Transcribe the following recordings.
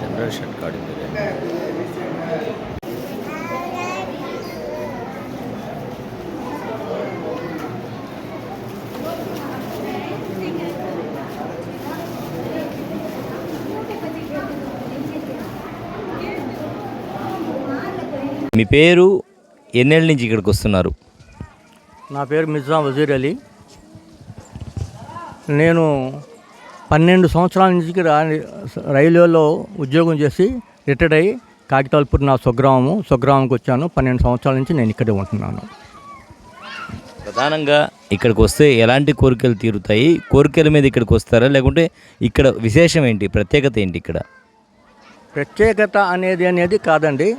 Generation card మీ పేరు ఎన్నేళ్ళ నుంచి ఇక్కడికి వస్తున్నారు? నా పేరు మిర్జా వజీర్ అలీ. నేను పన్నెండు సంవత్సరాల నుంచి రైల్వేలో ఉద్యోగం చేసి రిటైర్డ్ అయ్యి కాకితాల్పూర్ నా స్వగ్రామము స్వగ్రామంకి వచ్చాను. పన్నెండు సంవత్సరాల నుంచి నేను ఇక్కడే ఉంటున్నాను. ప్రధానంగా ఇక్కడికి వస్తే ఎలాంటి కోరికలు తీరుతాయి? కోరికల మీద ఇక్కడికి వస్తారా? లేకుంటే ఇక్కడ విశేషం ఏంటి? ప్రత్యేకత ఏంటి ఇక్కడ? ప్రత్యేకత అనేది అనేది కాదండి.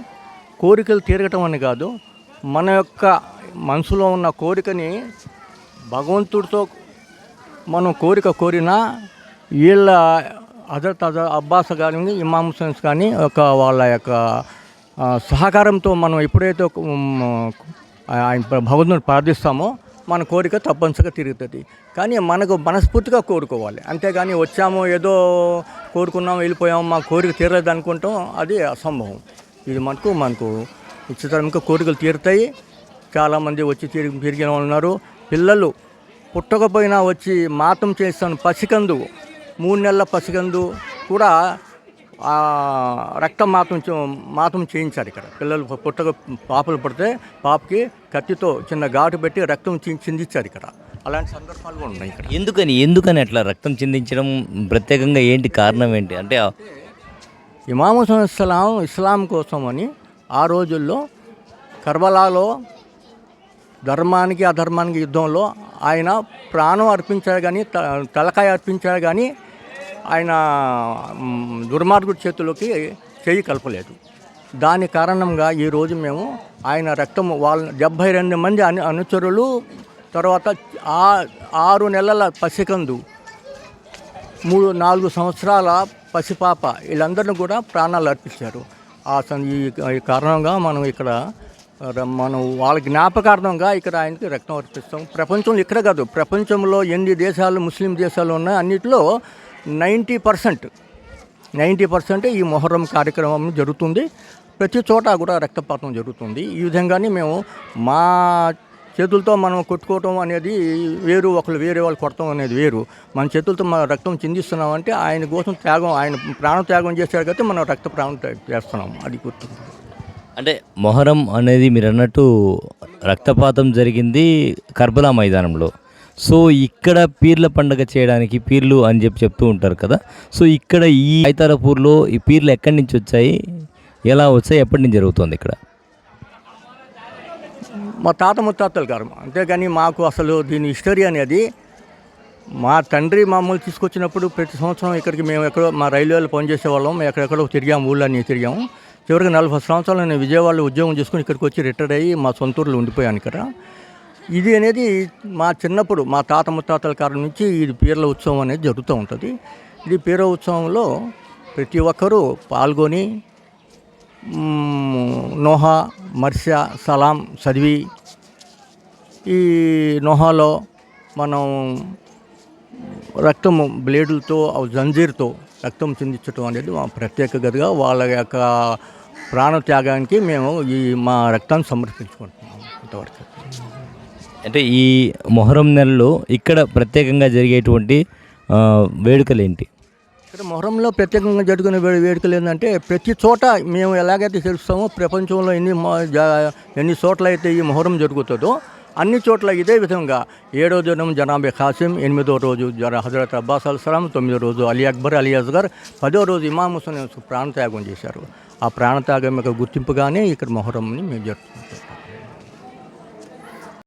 కోరికలు తీరగటం అని కాదు. మన యొక్క మనసులో ఉన్న కోరికని భగవంతుడితో మనం కోరిక కోరినా వీళ్ళ హజరత్ హజరత్ అబ్బాస్ కానీ ఇమామ్ హుసేన్స్ కానీ ఒక వాళ్ళ యొక్క సహకారంతో మనం ఎప్పుడైతే ఆయన భగవంతుని ప్రార్థిస్తామో మన కోరిక తప్పనిసరిగా తిరుగుతుంది కానీ మనకు మనస్ఫూర్తిగా కోరుకోవాలి. అంతేగాని వచ్చాము ఏదో కోరుకున్నాము వెళ్ళిపోయాము మా కోరిక తీరలేదు అనుకుంటాం అది అసంభవం. ఇది మనకు మనకు ఉచితంగా కోరికలు తీరుతాయి. చాలామంది వచ్చి తిరిగి తిరిగిన వాళ్ళు ఉన్నారు. పిల్లలు పుట్టకపోయినా వచ్చి మాతం చేస్తాను పసికందు మూడు నెలల పసికందు కూడా రక్తం మాతం మాతం చేయించారు ఇక్కడ. పిల్లలు పుట్టక పాపలు పుడితే పాపకి కత్తితో చిన్న ఘాటు పెట్టి రక్తం చిందించారు ఇక్కడ. అలాంటి సందర్భాలు కూడా ఉన్నాయి ఇక్కడ. ఎందుకని ఎందుకని అట్లా రక్తం చిందించడం ప్రత్యేకంగా ఏంటి కారణం ఏంటి? అంటే ఇమాము సలాం ఇస్లాం కోసం అని ఆ రోజుల్లో కర్బలాలో ధర్మానికి అధర్మానికి యుద్ధంలో ఆయన ప్రాణం అర్పించారు కానీ త- తలకాయ అర్పించారు కానీ ఆయన దుర్మార్గుడి చేతుల్లోకి చేయి కలపలేదు. దాని కారణంగా ఈరోజు మేము ఆయన రక్తం వాళ్ళ డెబ్భై రెండు మంది అను అనుచరులు తర్వాత ఆ ఆరు నెలల పసికందు మూడు నాలుగు సంవత్సరాల పసిపాప వీళ్ళందరినీ కూడా ప్రాణాలు అర్పించారు. ఆ సం- ఈ కారణంగా మనం ఇక్కడ మనం వాళ్ళ జ్ఞాపకార్థంగా ఇక్కడ ఆయనకి రక్తం అర్పిస్తాం. ప్రపంచంలో ఇక్కడ కాదు ప్రపంచంలో ఎన్ని దేశాలు ముస్లిం దేశాలు ఉన్నాయి అన్నిటిలో నైంటీ పర్సెంట్ నైంటీ పర్సెంట్ ఈ మొహర్రం కార్యక్రమం జరుగుతుంది. ప్రతి చోట కూడా రక్తపాతం జరుగుతుంది. ఈ విధంగానే మేము మా చేతులతో మనం కొట్టుకోవటం అనేది వేరు ఒకరు వేరే వాళ్ళు కొట్టడం అనేది వేరు. మన చేతులతో మన రక్తం చిందిస్తున్నామంటే ఆయన కోసం త్యాగం ఆయన ప్రాణ త్యాగం చేశాడు కాబట్టి మనం రక్త ప్రాణం చేస్తున్నాం. అది గుర్తుంది అంటే మొహరం అనేది మీరు అన్నట్టు రక్తపాతం జరిగింది కర్బలా మైదానంలో. సో ఇక్కడ పీర్ల పండగ చేయడానికి పీర్లు అని చెప్పి చెప్తూ ఉంటారు కదా. సో ఇక్కడ ఈ ఐతారపూర్లో ఈ పీర్లు ఎక్కడి నుంచి వచ్చాయి? ఎలా వచ్చాయి? ఎప్పటి నుంచి జరుగుతుంది ఇక్కడ? మా తాత ముత్తాతలు గారు. అంతేగాని మాకు అసలు దీని హిస్టరీ అనేది మా తండ్రి మమ్మల్ని తీసుకొచ్చినప్పుడు ప్రతి సంవత్సరం ఇక్కడికి మేము ఎక్కడో మా రైల్వేలో పనిచేసే వాళ్ళం ఎక్కడెక్కడో తిరిగాము ఊళ్ళన్నీ తిరిగాము చివరికి నలభై సంవత్సరాలు నేను విజయవాడలో ఉద్యోగం చేసుకుని ఇక్కడికి వచ్చి రిటైర్ అయ్యి మా సొంత ఊర్లో ఉండిపోయాను ఇక్కడ. ఇది అనేది మా చిన్నప్పుడు మా తాత ముత్తాతల కాలం నుంచి ఇది పీర్ల ఉత్సవం అనేది జరుగుతూ ఉంటుంది. ఇది పీర్ల ఉత్సవంలో ప్రతి ఒక్కరూ పాల్గొని నోహా మర్స్య సలాం చదివి ఈ నోహాలో మనం రక్తము బ్లేడులతో ఆ జంజీర్తో రక్తం చిందించడం అనేది మా ప్రత్యేక గదిగా వాళ్ళ యొక్క ప్రాణత్యాగానికి మేము ఈ మా రక్తాన్ని సమర్పించుకుంటున్నాం ఇంతవరకు. అంటే ఈ మొహరం నెలలో ఇక్కడ ప్రత్యేకంగా జరిగేటువంటి వేడుకలు ఏంటి ఇక్కడ మొహరంలో ప్రత్యేకంగా జరుగుతున్న వే వేడుకలు ఏంటంటే ప్రతి చోట మేము ఎలాగైతే తెలుస్తామో ప్రపంచంలో ఎన్ని మొ- జా- ఎన్ని చోట్ల అయితే ఈ మొహరం జరుగుతుందో అన్ని చోట్ల ఇదే విధంగా ఏడో దినం జనాబే ఖాసిం ఎనిమిదో రోజు జర హజరత్ అబ్బాస్ అల్సలాం తొమ్మిదో రోజు అలీ అక్బర్ అలీ అస్గర్ పదో రోజు ఇమాం హుసేన్ ప్రాణత్యాగం చేశారు. ఆ ప్రాణత్యాగం యొక్క గుర్తింపుగానే ఇక్కడ మొహరంని మేము జరుపుకుంటాం.